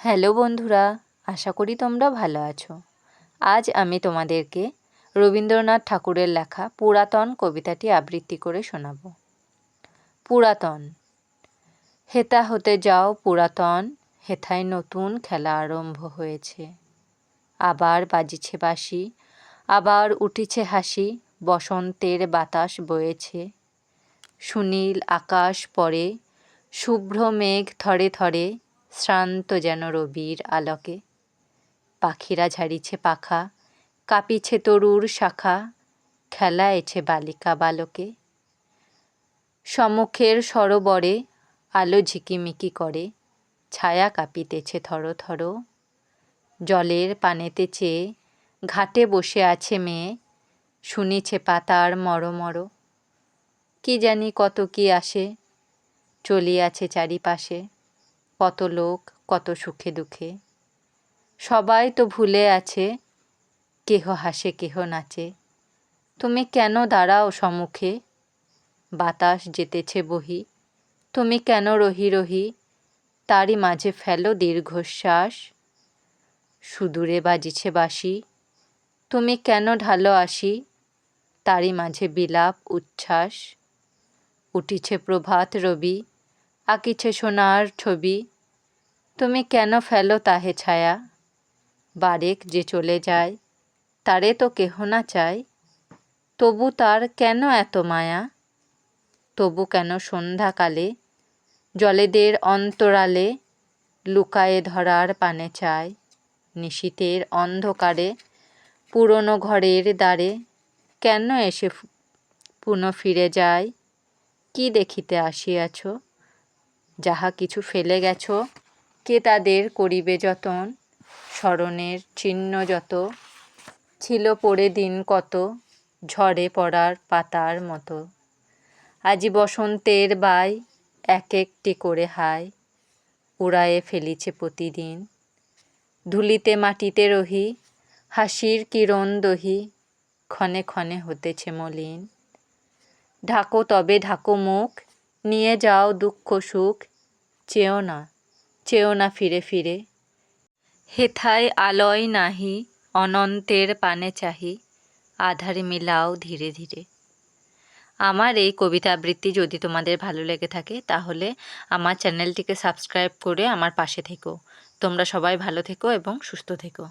Hello বন্ধুরা, আশা করি তোমরা ভালো আছো। আজ আমি তোমাদেরকে রবীন্দ্রনাথ ঠাকুরের লেখা পুরাতন কবিতাটি আবৃত্তি করে শোনাব। পুরাতন। হেতা হতে যাও পুরাতন, হেথায় নতুন খেলা আরম্ভ হয়েছে। আবার বাজিছে বাসি আবার উঠিছে হাসি, বসন্তের বাতাস বয়েছে। সুনীল আকাশ পরে শুভ্র মেঘ থরে থরে শ্রান্ত যেন রবির আলোকে। পাখিরা ঝাড়িছে পাখা, কাঁপিছে তরুর শাখা, খেলায়েছে বালিকা বালকে। সম্মুখের সরোবরে আলো ঝিকিমিকি করে, ছায়া কাঁপিতেছে থর থর। জলের পানেতে চেয়ে ঘাটে বসে আছে মেয়ে, শুনিছে পাতার মরমর। কি জানি কত কি আসে, চলিয়াছে চারিপাশে। কত লোক, কত সুখে দুঃখে। সবাই তো ভুলে আছে, কেহ হাসে, কেহ নাচে। তুমি কেন দাঁড়াও সম্মুখে? বাতাস যেতেছে বহি। তুমি কেন রহি রহি? তারই মাঝে ফেলো দীর্ঘশ্বাস। সুদূরে বাজিছে বাসি তুমি কেন ঢালো আসি তারই মাঝে বিলাপ, উচ্ছ্বাস। উঠিছে প্রভাত রবি। আঁকিছে সোনার ছবি। তুমি কেন ফেলো তাহে ছায়া? বারেক যে চলে যায়, তারে তো কেহ না চায়। তবু তার কেন এত মায়া? তবু কেন সন্ধ্যাকালে, জলেদের অন্তরালে লুকায়ে ধরার পানে চায়? নিশীতের অন্ধকারে, পুরনো ঘরের দ্বারে কেন এসে পুনঃ ফিরে যায়? কি দেখিতে আসিয়াছ? যাহা কিছু ফেলে গেছ, কে তাদের করিবে যতন? স্মরণের চিহ্ন যত। ছিল পড়ে দিন কত, ঝড়ে পড়ার পাতার মতো। আজি বসন্তের বাই এক একটি করে হাই, উড়ায়ে ফেলিছে প্রতিদিন। ধুলিতে মাটিতে রহি, হাসির কিরণ দহি, ক্ষণে ক্ষণে হতেছে মলিন। ঢাকো তবে ঢাকো মুখ নিয়ে যাও দুঃখ, সুখ, চেও না চেও না ফিরে ফিরে। হেথায় আলয় নাহি, অনন্তের পানে চাহি, আধারে মিলাও ধীরে ধীরে। আমার এই কবিতা আবৃত্তি যদি তোমাদের ভালো লেগে থাকে, তাহলে আমার চ্যানেলটিকে সাবস্ক্রাইব করে আমার পাশে থেকো। তোমরা সবাই ভালো থেকো এবং সুস্থ থেকো।